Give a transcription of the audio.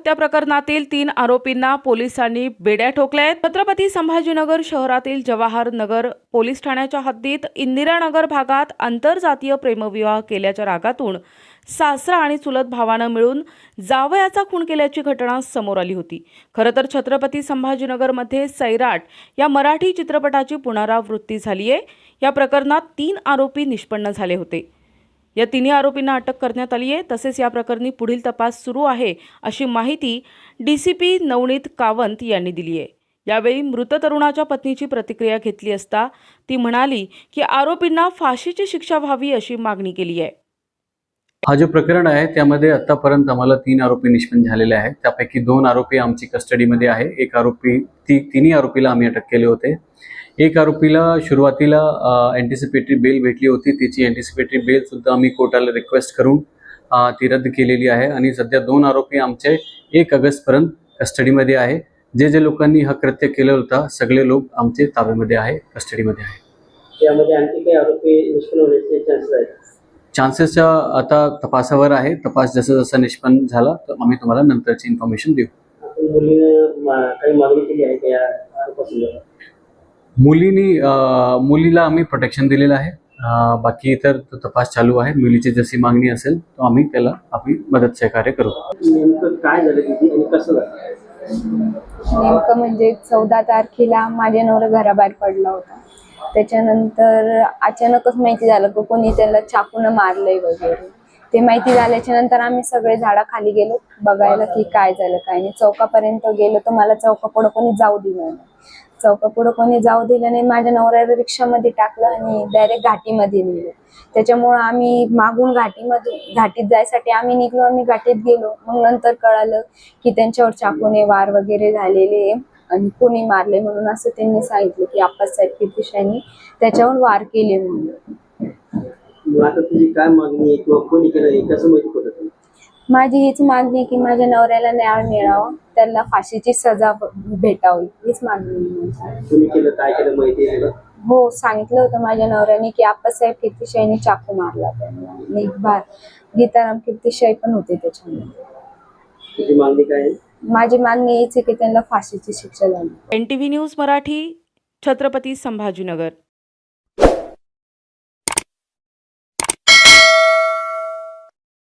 हत्या प्रकरणातील तीन आरोपींना पोलिसांनी बेड्या ठोकल्या आहेत. छत्रपती संभाजीनगर शहरातील जवाहर नगर पोलीस ठाण्याच्या हद्दीत इंदिरानगर भागात आंतरजातीय प्रेमविवाह केल्याच्या रागातून सासरा आणि चुलत भावानं मिळून जावयाचा खून केल्याची घटना समोर आली होती. खरं तर छत्रपती संभाजीनगरमध्ये सैराट या मराठी चित्रपटाची पुनरावृत्ती झाली आहे या प्रकरणात तीन आरोपी निष्पन्न झाले होते. या तिन्ही आरोपींना अटक करण्यात आली आहे. तसेच या प्रकरणी पुढील तपास सुरू आहे अशी माहिती D C P Navneet Kawant यांनी दिली आहे. यावेळी मृत तरुणाच्या पत्नीची प्रतिक्रिया घेतली असता ती म्हणाली की आरोपींना फाशीची शिक्षा व्हावी अशी मागणी केली आहे. हा जो प्रकरण आहे त्यामध्ये आतापर्यंत आम्हाला तीन आरोपी निष्पन्न झालेले आहेत. त्यापैकी दोन आरोपी आमची कस्टडीमध्ये आहे. एक आरोपी ती तिन्ही आरोपीला आम्ही अटक केले होते. एक आरोपीला सुरुवातीला अँटिसिपेटरी बेल भेटली होती. त्याची अँटिसिपेटरी बेल सुद्धा आम्ही कोर्टाला रिक्वेस्ट करून ती रद्द केलेली आहे. आणि सध्या दोन आरोपी आमचे एक ऑगस्टपर्यंत कस्टडीमध्ये आहे. जे जे लोकांनी हा कृत्य केलं होता सगळे लोक आमचे ताब्यामध्ये आहे कस्टडीमध्ये आहे. यामध्ये आणखी काही आरोपी निष्पन्न होण्याचे चान्सेस आहेत? चान्सेसच्या आता तपासावर आहे. तपास जसा जसा निष्पन्न झाला तर आम्ही तुम्हाला नंतरची इन्फॉर्मेशन देऊ. काही मागणी केली आहे त्या मुलीनी मुलीला आम्ही प्रोटेक्शन दिलेलं आहे. बाकी इतर तो तपास चालू आहे. मुलीची जशी मागणी असेल तो आम्ही त्याला आम्ही मदत सहकार्य करू. नेमकं काय झालं नेमकं म्हणजे चौदा तारखेला माझ्या नवरा घराबाहेर पडला होता. त्याच्यानंतर अचानकच माहिती झालं की कोणी त्याला चाकून मारलंय वगैरे. ते माहिती झाल्याच्यानंतर आम्ही सगळे झाडाखाली गेलो बघायला की काय झालं काय नाही. चौकापर्यंत गेलो तर मला चौकापुढं कोणी जाऊ दिलं नाही. चौकापुढं कोणी जाऊ दिलं नाही माझ्या नवऱ्याला रिक्षामध्ये टाकलं आणि डायरेक्ट घाटीमध्ये निघलो त्याच्यामुळं आम्ही मागून घाटीमध्ये घाटीत जायसाठी आम्ही निघलो आम्ही घाटीत गेलो. मग नंतर कळालं की त्यांच्यावर चाकूने वार वगैरे झालेले आणि कोणी मारले म्हणून असं त्यांनी सांगितलं की आप्पासाहेब कीर्तिशांनी त्याच्यावर वार केले म्हणून. आता तुझी काय मागणी आहे किंवा कोणी केलं हे कसं माहिती पडत तुला? माझी हीच मागणी आहे की माझ्या नवऱ्याला न्याय मिळावा. त्याला फाशीची सजा भ- भेटावी. हीच मागणी आहे माझी. कोणी केलं काय केलं माहिती आहे तुला? हो सांगितलं होतं माझ्या नवऱ्याने की आप्पासाहेब कीर्तिशाहीने चाकू मारला त्यांना. आणि एक बार गीताराम कीर्तिशाही पण होते त्याच्यामध्ये. तुझी मागणी काय आहे? माझी मागणी हीच आहे की त्यांना फाशीची शिक्षा झाली N T V news Marathi Chhatrapati Sambhajinagar.